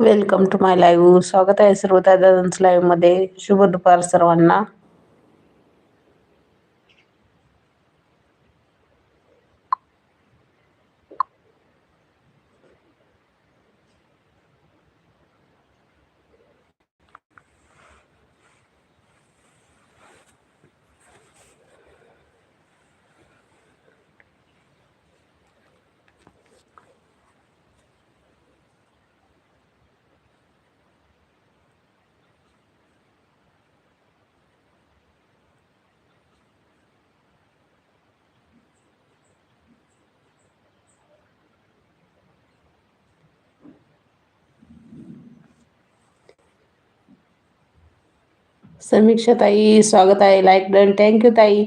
Welcome to my live स्वागत आहे सर्व दादांच लाईव्हमध्ये शुभ दुपार सर्वांना. समीक्षा ताई स्वागत आहे. लाईक डन थँक्यू ताई.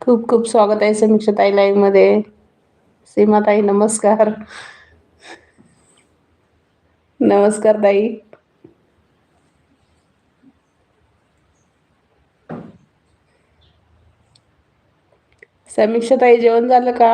खूप खूप स्वागत आहे समीक्षा ताई लाईव्हमध्ये. सीमा ताई नमस्कार. नमस्कार ताई. समीक्षा ताई जेवण झालं का?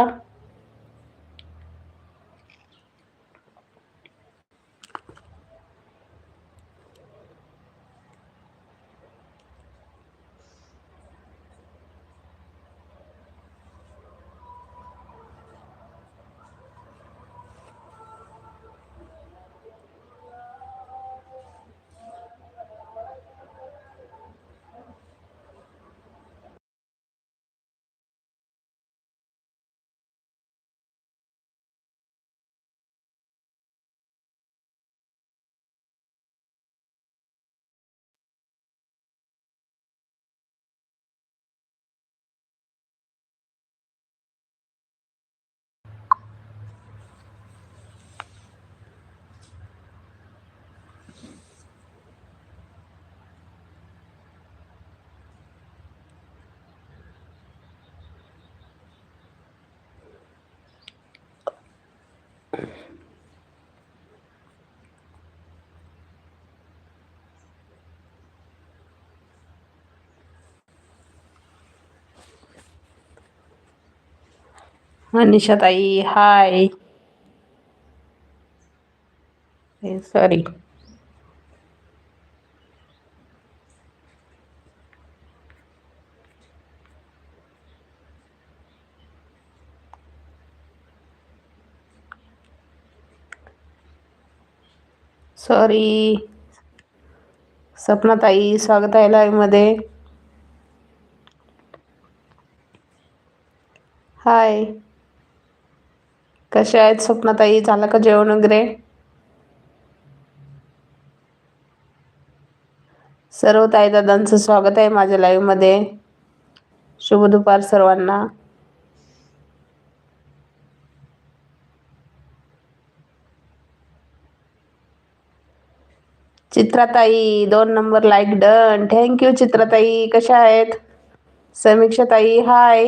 मनीषा ताई हाय सॉरी सॉरी. सपनाताई स्वागत आहे लाईव्हमध्ये हाय कसे आहेत स्वप्नाताई झालं का जेवण वगैरे? सर्व ताई दादांचं स्वागत आहे माझ्या लाईव्हमध्ये शुभ दुपार सर्वांना. चित्राताई दोन number like done thank you चित्राताई कशा आहेत? समीक्षाताई हाय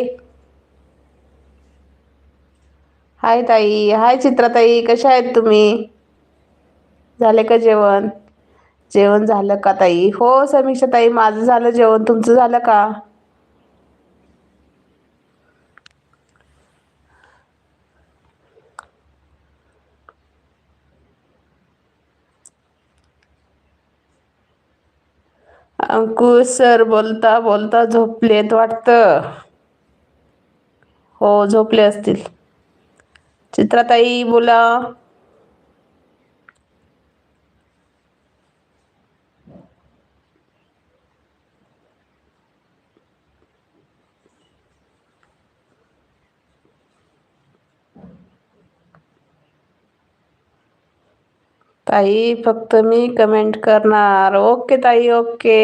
हाय ताई हाय चित्राताई कशा आहेत तुम्ही? झाले का जेवण? जेवण झालं का ताई? हो समीक्षा ताई माझं झालं जेवण. तुमचं झालं का? अंकुश सर बोलता बोलता झोपलेत वाटतं. हो झोपले असतील. चित्राताई बोला. ताई, फक्त मी कमेंट करणार. ओके ताई ओके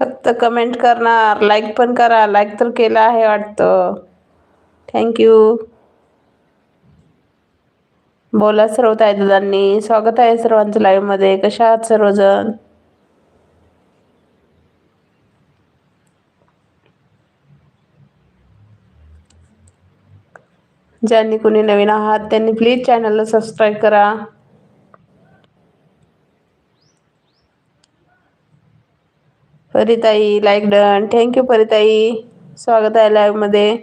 फक्त कमेंट करणार. लाईक पण करा. लाईक तर केलं आहे वाटतं. थँक्यू बोला सर्व आहे दादांनी स्वागत आहे सर्वांचं लाईव्हमध्ये कशा आहात सर्वजण? ज्यांनी कोणी नवीन आहात त्यांनी प्लीज चॅनलला सबस्क्राईब करा. परिताई लाईक डन थँक्यू परिताई. स्वागत आहे लाईव्हमध्ये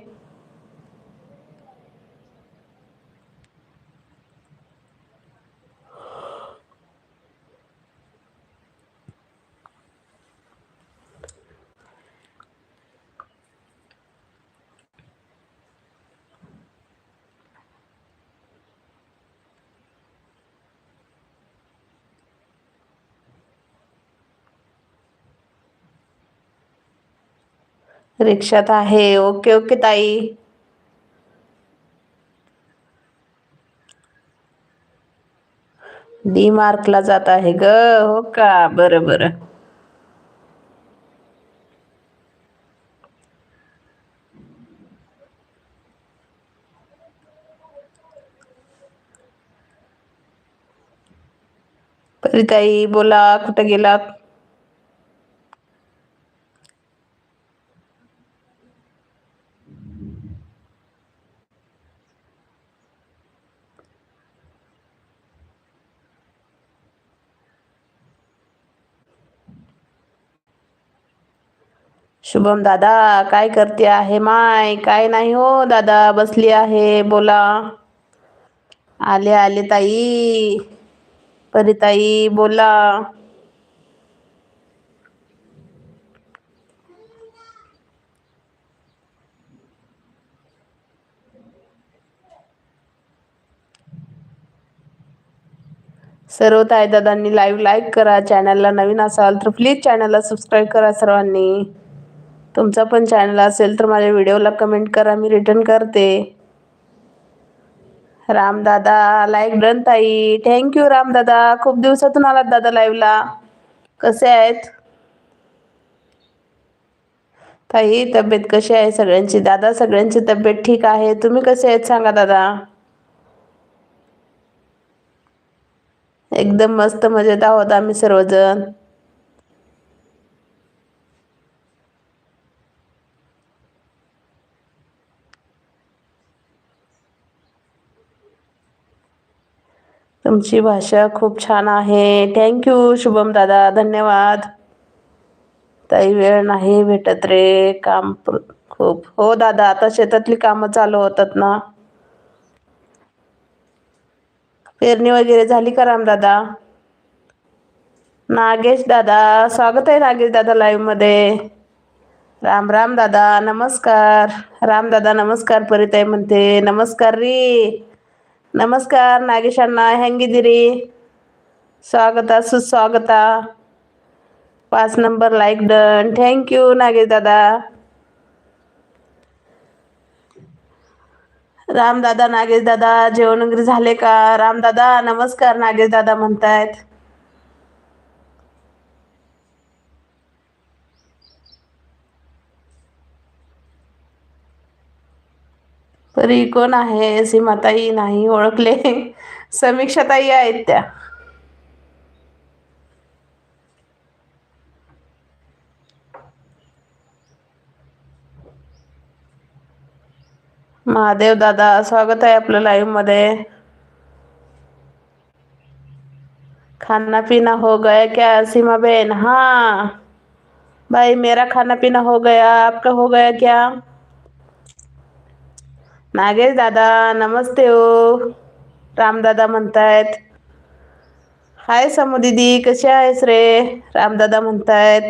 रिक्षात आहे. ओके ओके ताई. डी मार्कला जात आहे ग. हो का? बरं बरं. परिताई बोला. कुठं गेलात? शुभम दादा काय करते आहे माय? काय नाही हो दादा बसली आहे बोला. आले आले ताई. परिताई बोला. सर्व ताई दादांनी लाईव्ह लाईक करा चॅनलला नवीन असाल तर प्लीज चॅनलला सबस्क्राईब करा सर्वांनी. तुमचा पण चॅनल असेल तर माझ्या व्हिडिओला कमेंट करा मी रिटर्न करते. रामदादा लाईक डन ताई. थँक्यू रामदादा खूप दिवसातून आलात दादा लाईव्हला कसे आहेत? ताई तब्येत कशी आहे सगळ्यांची? दादा सगळ्यांची तब्येत ठीक आहे. तुम्ही कसे आहेत सांगा दादा. एकदम मस्त मजेत आहोत आम्ही सर्वजण. तुमची भाषा खूप छान आहे. थँक्यू शुभम दादा. धन्यवाद. ताई वेळ नाही भेटत रे. काम खूप. हो दादा आता शेतातली कामं चालू होतात ना. पेरणी वगैरे झाली का राम दादा? नागेश दादा स्वागत आहे नागेश दादा लाईव्हमध्ये. राम राम दादा नमस्कार. राम दादा नमस्कार परिताई म्हणते. नमस्कार री. नमस्कार नागेशांना ಹೆಂಗಿದ್ದೀರಿ स्वागत सुस्वागत पाच number like done thank you Nagesh दादा राम दादा नागेश दादा जेवण वगैरे झाले का राम दादा नमस्कार नागेश दादा म्हणतायत परी कोण आहे सीमाताई नाही ओळखले. समीक्षाताई आहेत त्या. महादेव दादा, स्वागत आहे आपलं लाईव्ह मध्ये. खाना पीना हो गया क्या, सीमा बहन? हाँ. भाई मेरा खाना पीना हो गया, आपका हो गया क्या? नागेश दादा नमस्ते हो. रामदादा म्हणतायत. हाय समू दीदी कसे आहेस रे? रामदादा म्हणतायत.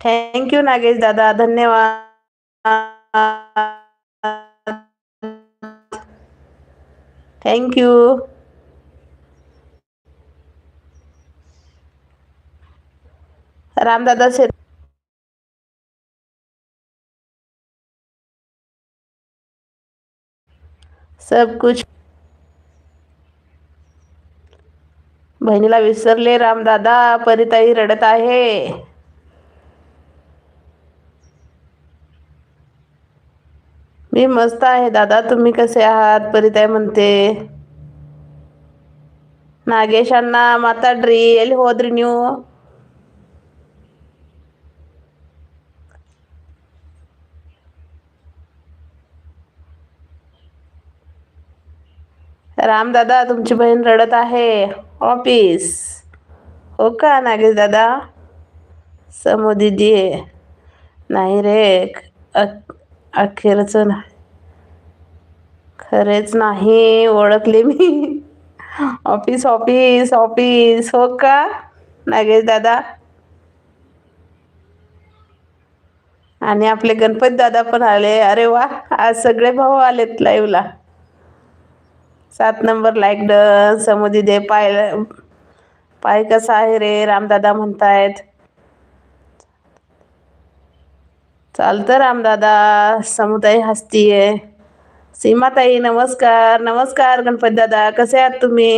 थँक्यू नागेश दादा धन्यवाद. थँक्यू रामदादा शेत सब कुछ बहिणीला विसरले रामदादा परिताई रडत आहे मी मस्त आहे दादा तुम्ही कसे आहात परिताई म्हणते नागेशांना माताड्री ಎಲ್ಲಿ ಹೋದ್ರಿ ನೀವು रामदादा तुमची बहीण रडत आहे. ऑफिस. हो का नागेश दादा? समो दिदी नाही रे अ- अखेरचं ना खरेच नाही ओळखले मी. Office office office. हो का नागेश दादा? आणि आपले गणपती दादा पण आले. अरे वा आज सगळे भाऊ आलेत लाईव्हला सात नंबर लाईक डन. समुदी दे पाय पाय कसा आहे रे? रामदादा म्हणतायत. चालतं रामदादा. समुदाय हसतीये. सीमाताई नमस्कार. नमस्कार गणपती दादा. कसे आहात तुम्ही?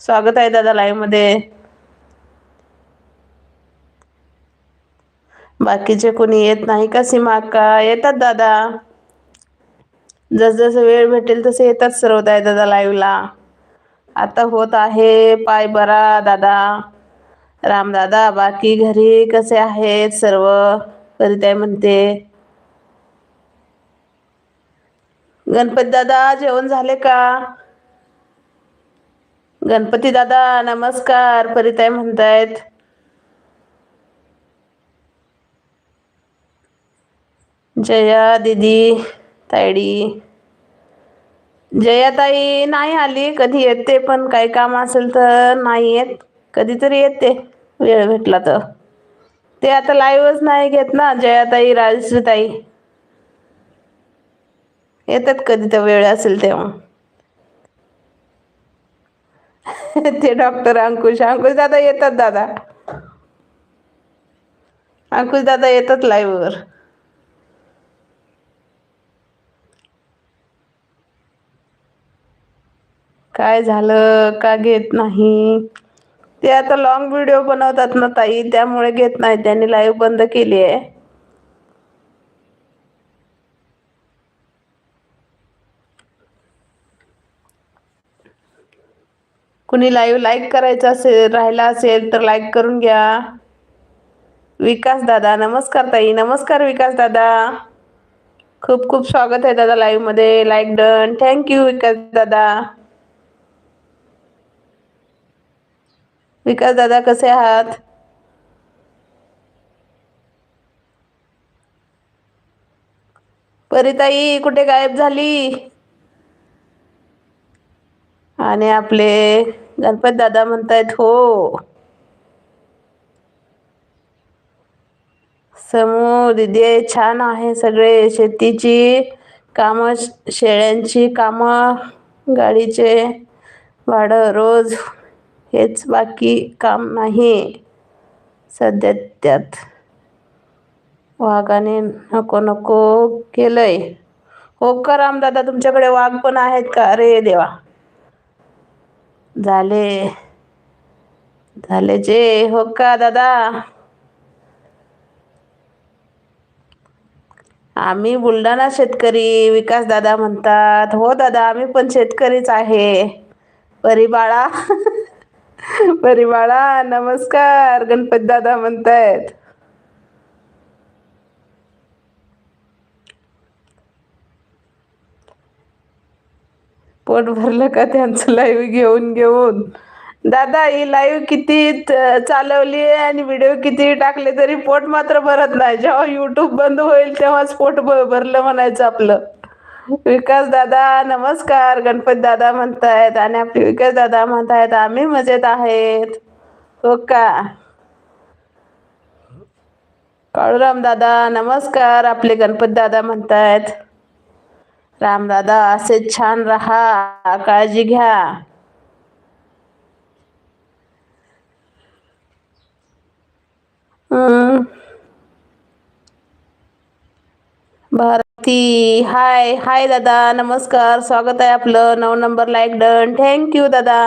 स्वागत आहे दादा लाईव्हमध्ये बाकीचे कोणी येत नाही का सीमा का येतात दादा. जसजसं वेळ भेटेल तसे येतात सर्व दाय दादा लाईव्हला आता होत आहे पाय बरा दादा. रामदादा बाकी घरी कसे आहेत सर्व? करीताय म्हणते. गणपती दादा जेवण झाले का? गणपती दादा नमस्कार परिताय म्हणतायत. जया दीदी. तायडी जयाताई नाही आली कधी येते पण काही काम असेल तर नाही येत. कधीतरी येते वेळ भेटला तर. ते आता लाईव्हच नाही घेत ना जयाताई राजश्रीताई. येतात कधी तर वेळ असेल तेव्हा. ते डॉक्टर अंकुश अंकुश दादा येतात दादा. अंकुश दादा येतात लाईव्हवर काय झालं? का घेत नाही? ते आता लॉंग व्हिडिओ बनवतात ना ताई त्यामुळे घेत नाही. त्यांनी लाईव्ह बंद केली आहे. कुणी लाईव्ह लाईक करायचं असेल राहिला असेल तर लाईक करून घ्या. विकास दादा नमस्कार ताई. नमस्कार विकास दादा. खूप खूप स्वागत आहे दादा लाईव्हमध्ये like done thank you Vikas दादा. विकास दादा कसे आहात? परिताई कुठे गायब झाली? आणि आपले गणपत दादा म्हणतायत हो. समू दिदी छान आहे सगळे. शेतीची कामं शेळ्यांची कामं गाडीचे भाडं रोज हेच बाकी काम नाही. सध्या त्यात वाघाने नको नको केलंय. हो का रामदादा तुमच्याकडे वाघ पण आहेत का? अरे देवा. झाले. झाले जे. हो का दादा? आम्ही बुलढाणा शेतकरी विकास दादा म्हणतात. हो दादा आम्ही पण शेतकरीच आहे. परिबाळा परिमाळा नमस्कार. गणपती दादा म्हणतायत. पोट भरलं का त्यांचं लाईव्ह घेऊन घेऊन? दादा ही लाईव्ह किती चालवली आहे आणि व्हिडिओ किती टाकले तरी पोट मात्र भरत नाही. जेव्हा युट्यूब बंद होईल तेव्हाच पोट भरलं म्हणायचं आपलं. विकास दादा नमस्कार. गणपत दादा म्हणतायत आणि आपले विकास दादा म्हणतायत आम्ही मजेत आहेत. हो का? काळूराम दादा नमस्कार. आपले गणपत दादा म्हणतायत. रामदादा असे छान राहा. काळजी घ्या. हम्म. भारती. हाय हाय दादा. नमस्कार. स्वागत आहे आपलं नऊ नंबर लाईक डन थँक्यू दादा.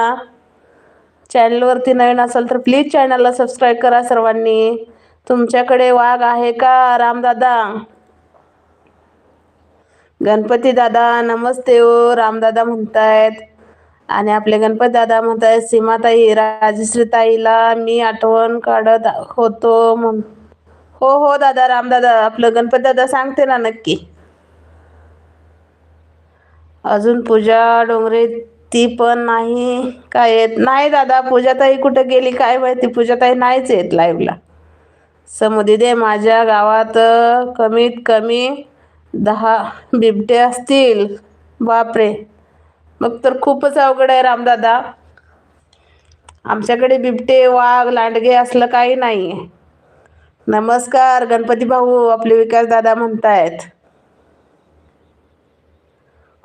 चॅनलवरती नवीन असाल तर प्लीज चॅनलला सबस्क्राईब करा सर्वांनी. तुमच्याकडे वाघ आहे का? रामदादा गणपती दादा नमस्ते हो. ओ रामदादा म्हणतायत. आणि आपले गणपती दादा म्हणतायत सीमाताई राजश्रीताईला मी आठवण काढत होतो म्हण हो हो दादा रामदादा आपलं गणपती दादा सांगते ना नक्की. अजून पूजा डोंगरे ती पण नाही काय येत नाही दादा पूजाताई कुठं गेली काय माहिती पूजाताई नाहीच येत लाईव्हला समुदी दे माझ्या गावात कमीत कमी दहा बिबटे असतील. बापरे. मग तर खूपच अवघड आहे रामदादा आमच्याकडे बिबटे वाघ लांडगे असलं काही नाही आहे नमस्कार गणपती भाऊ आपले विकास दादा म्हणतायत.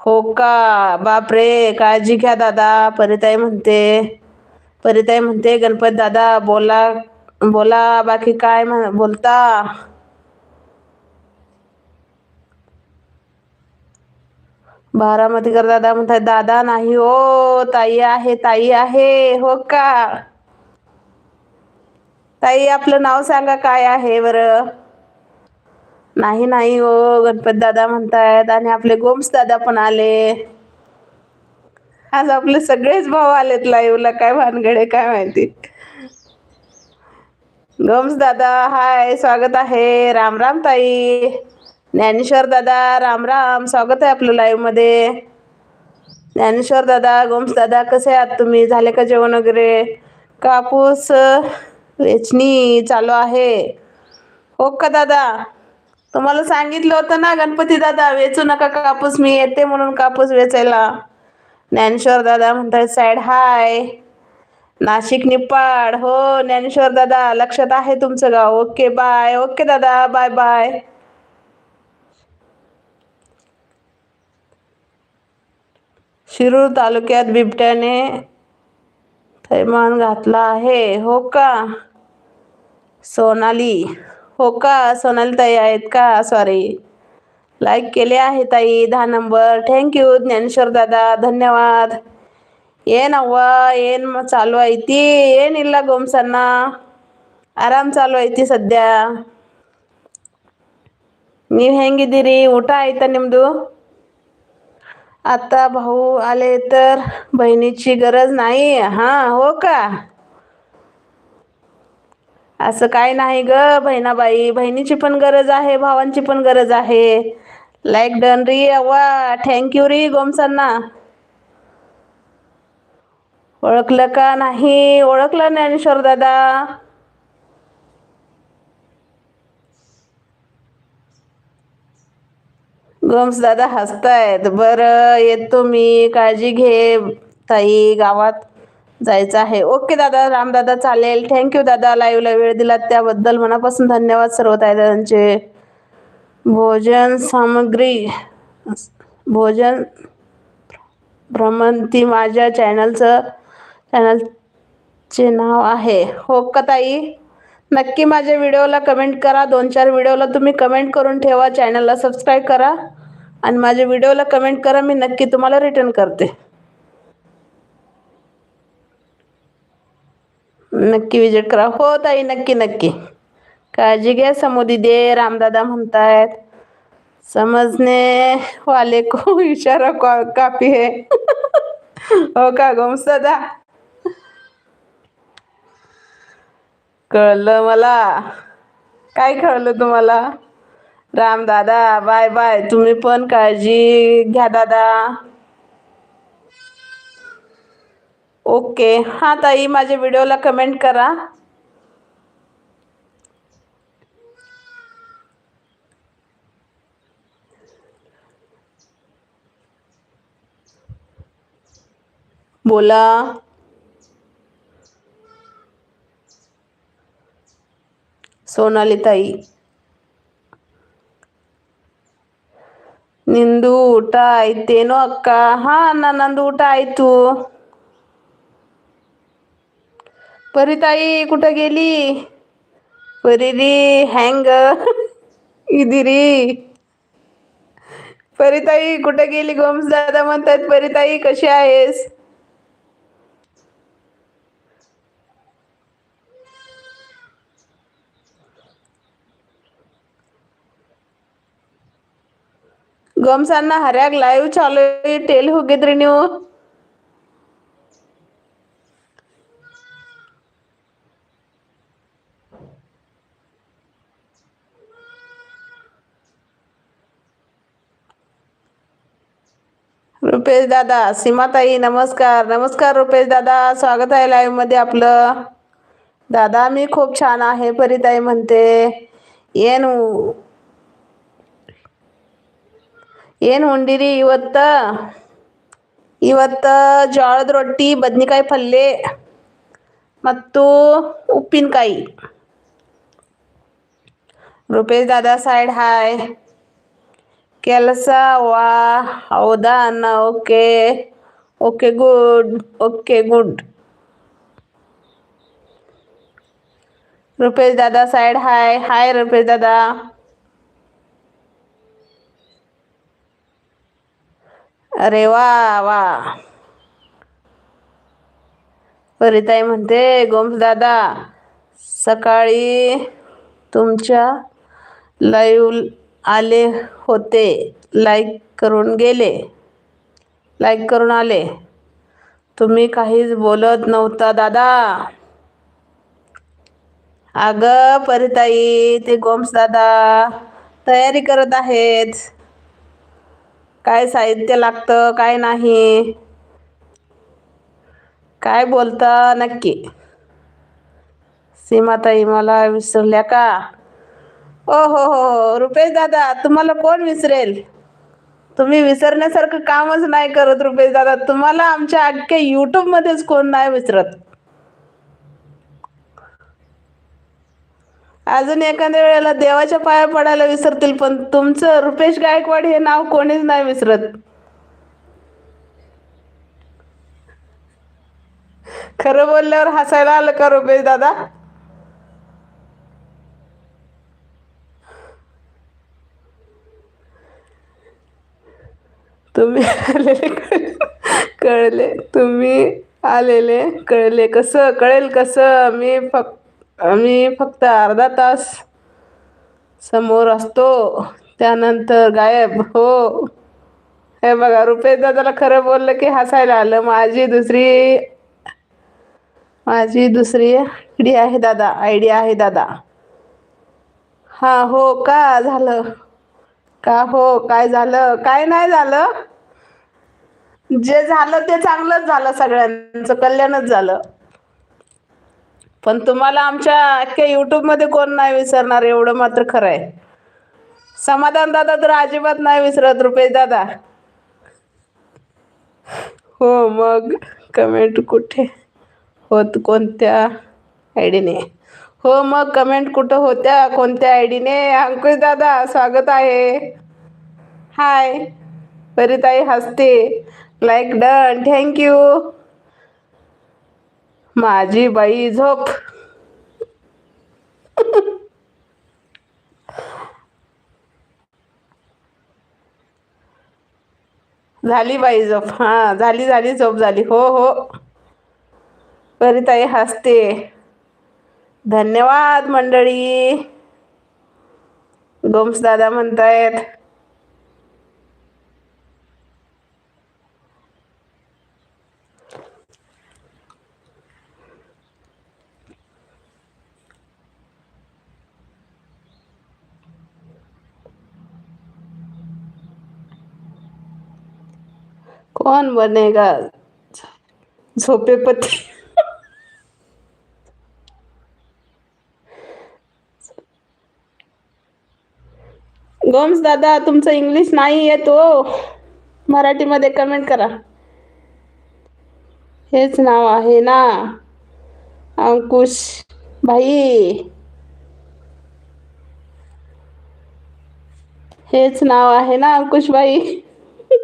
हो का? बापरे काळजी घ्या दादा परिताई म्हणते. परिताई म्हणते गणपती दादा बोला बोला बाकी काय म्हण बोलता? बारामतीकर दादा म्हणतात दादा नाही हो ताई आहे ताई आहे हो का? ताई आपलं नाव सांगा काय आहे बरं? नाही नाही हो गणपत दादा म्हणतायत आणि आपले गोम्स दादा पण आले. आज आपले सगळेच भाऊ आलेत लाईव्हला काय भानगडे काय माहिती. गोम्स दादा हाय स्वागत आहे. राम राम ताई. ज्ञानेश्वर दादा राम राम स्वागत आहे आपलं लाईव्हमध्ये ज्ञानेश्वर दादा गोम्स दादा कसे आहात तुम्ही? झाले का जेवण वगैरे? कापूस वेचणी चालू आहे. हो का दादा? तुम्हाला सांगितलं होतं ना गणपती दादा वेचू नका कापूस मी येते म्हणून कापूस वेचायला. ज्ञानेश्वर दादा म्हणतात साईड हाय नाशिक निपाड. हो ज्ञानेश्वर दादा लक्षात आहे तुमचं गाव. ओके बाय ओके दादा बाय बाय शिरूर तालुक्यात बिबट्याने थैमान घातला आहे. हो का? सोनाली हो का सोनाली ताई आहेत का सॉरी लाईक केले आहे ताई दहा नंबर थँक्यू ज्ञानेश्वर दादा धन्यवाद ಏನವ್ವ ಏನು चालू ಐತಿ ಏನಿಲ್ಲ ಗೋಮ್ಸನ್ನ ಆರಾಮ್ ಚಾಲು ಐತಿ ಸದ್ಯ ನೀವು ಹೆಂಗಿದ್ದೀರಿ ಊಟ ಆಯ್ತಾ ನಿಮ್ಮದು आता भाऊ आले तर बहिणीची गरज नाही हां हो का असं काय नाही ग बहिणाबाई. बहिणीची पण गरज आहे भावांची पण गरज आहे. लाईक डन री अव्वा. थँक्यू री गोमसांना ओळखलं का नाही? ओळखलं ज्ञानेश्वर दादा. गोम्स दादा हसतायत. बरं येतो मी. काळजी घे ताई. गावात जायचं आहे. ओके दादा. रामदादा चालेल. थँक्यू दादा. लाईव्हला वेळ दिलात त्याबद्दल. मनापासून धन्यवाद सर्व दादांचे भोजन सामग्री भोजन भ्रमंती माझ्या चॅनलचं चॅनलचे नाव आहे. हो का ताई? नक्की माझ्या व्हिडिओला कमेंट करा. दोन चार व्हिडिओला तुम्ही कमेंट करून ठेवा. चॅनलला सबस्क्राईब करा. आणि माझ्या व्हिडिओला कमेंट करा. मी नक्की तुम्हाला रिटर्न करते. नक्की विजिट करा. हो ताई नक्की नक्की. काळजी घ्या समुदी दे रामदादा म्हणतायत. समजने वाले को इशारा का, काफी है. हो का गोमस दादा कळलं मला. काय कळलं तुम्हाला? राम दादा बाय बाय. तुम्ही पण काळजी घ्या दादा. ओके हां ताई माझ्या व्हिडिओला कमेंट करा बोला सोनाली ताई ನಿಂದು ಊಟ ಆಯ್ತೇನೋ ಅಕ್ಕ ಹಾ ಅಣ್ಣ ನಂದು ಊಟ ಆಯ್ತು परिताई कुठं गेली? परिरी हँग इदिरी. परिताई कुठं गेली गोम्स दादा म्हणतात परिताई कशी आहेस? गोमसांना हऱ्याक लाईव्ह चालू टेल हो हुगेत रिन्यू. रुपेश दादा सीमाताई नमस्कार नमस्कार रुपेश दादा स्वागत आहे लाईव्ह मध्ये आपलं दादा मी खूप छान आहे परिताई म्हणते ಏನ್ ಉ- ಏನ್ ಉಂಡಿರಿ ಇವತ್ತ ಇವತ್ತ ಜೋಳದ ರೊಟ್ಟಿ ಬದ್ನಿಕಾಯಿ ಪಲ್ಯ ಮತ್ತು ಉಪ್ಪಿನಕಾಯಿ ರೂಪೇಶ್ ದಾದಾ ಸೈಡ್ ಹಾಯ್ ಕೆಲಸ ವಾ ಹೌದಾ ಅನ್ನ okay okay good okay good Rupesh दादा साइड हाय हाय रुपेश दादा अरे वा वा परिताई म्हणते गोम्स दादा सकाळी तुमच्या लाईव्ह आले होते. लाईक करून गेले. लाईक करून आले. तुम्ही काहीच बोलत नव्हता दादा. अगं परिताई ते गोम्स दादा तयारी करत आहेत. काय साहित्य लागतं काय नाही. काय बोलता नक्की? सीमाताई मला विसरल्या का? हो, हो हो हो रुपेश दादा तुम्हाला कोण विसरेल? तुम्ही विसरण्यासारखं कामच नाही करत रुपेश दादा. तुम्हाला आमच्या अख्ख्या यूट्यूबमध्येच कोण नाही विसरत. अजून एखाद्या वेळेला देवाच्या पाया पडायला विसरतील पण तुमचं रुपेश गायकवाड हे नाव कोणीच नाही विसरत. खरं बोलल्यावर हसायला आलं का रुपेश दादा? तुम्ही आलेले कळले तुम्ही आलेले कळले. कसं कळेल कसं? मी फक्त मी फक्त अर्धा तास समोर असतो. त्यानंतर गायब हो. हे बघा रुपेश दादाला खरं बोललं की हसायला आलं. माझी दुसरी माझी दुसरी आयडी आहे दादा आयडिया आहे दादा. हा हो का झालं? का हो? काय झालं? काय नाही झालं. जे झालं ते चांगलंच झालं सगळ्यांचं. कल्याणच झालं. पण तुम्हाला आमच्या अख्ख्या युट्यूबमध्ये कोण नाही विसरणार? एवढं मात्र खरं आहे समाधान दादा तर अजिबात नाही विसरत रुपेश दादा. हो मग कमेंट कुठे? होत कोणत्या आयडीने? हो मग कमेंट कुठं होत्या? कोणत्या आयडीने अंकुश दादा स्वागत आहे. हाय परिताई हसते. लाईक डन थँक्यू माझी बाई झोप. झाली बाई झोप. हा झाली झाली झोप झाली. हो हो. परिताई हसते. धन्यवाद मंडळी. गोम्स दादा म्हणतायत. कोण बनेगा? झोपेपती. गोम्स दादा तुमचं इंग्लिश नाही येत हो. मराठीमध्ये कमेंट करा. हेच नाव आहे ना. अंकुश भाई. हेच नाव आहे ना अंकुश भाई.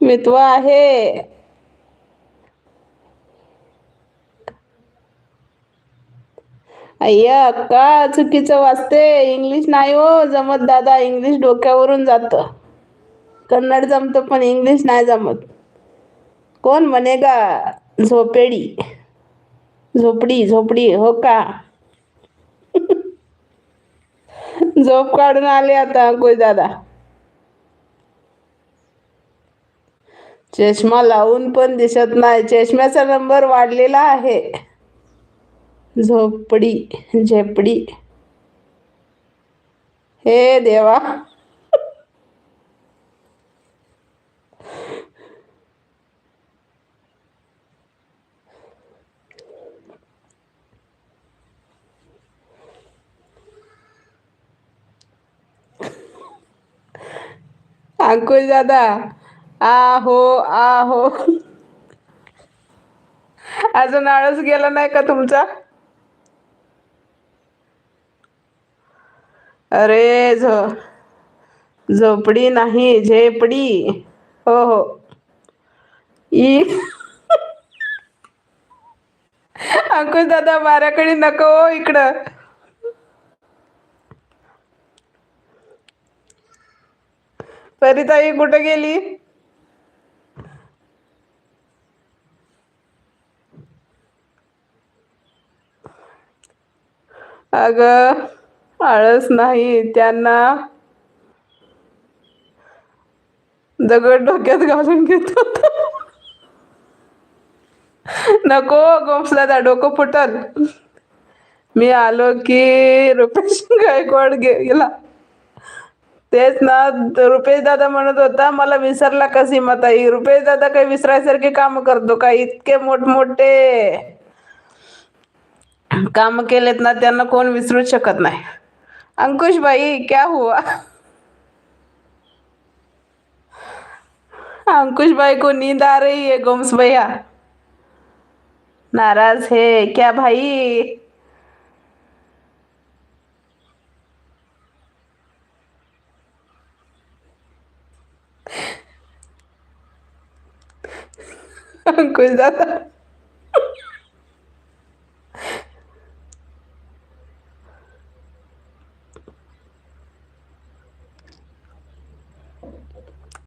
मितवा आहे. अय्या अक्का चुकीचं वाचते? इंग्लिश नाही हो जमत दादा. इंग्लिश डोक्यावरून जातं. कन्नड जमतं पण इंग्लिश नाही जमत. कोण म्हणेगा झोपेडी. झोपडी झोपडी. हो का? झोप काढून आले आता कोई दादा. चष्मा लावून पण दिसत नाही. चष्म्याचा नंबर वाढलेला आहे. झोपडी झेपडी. हे देवा. अंकुश दादा आहो आहो. अजून आळस गेला नाही का तुमचा? झ झोपडी नाही झेपडी. हो हो. ई. अंकुश दादा माझ्याकडे नको हो इकडं. परिताई कुठं गेली? अगं. आळस नाही त्यांना दगड डोक्यात घालून घेत होतो. नको गोमसदादा डोकं फुटल. मी आलो की रुपेश गायकवाड गेला. तेच ना रुपेश दादा म्हणत होता मला विसरला का मताई रुपेश दादा काही विसरायसारखे काम करतो का? इतके मोठमोठे काम केलेत ना त्यांना कोण विसरूच शकत नाही. अंकुश भाई क्या हुआ? अंकुश भाई को नींद आ रही है गोम्स भैया। नाराज है क्या भाई? अंकुश दादा।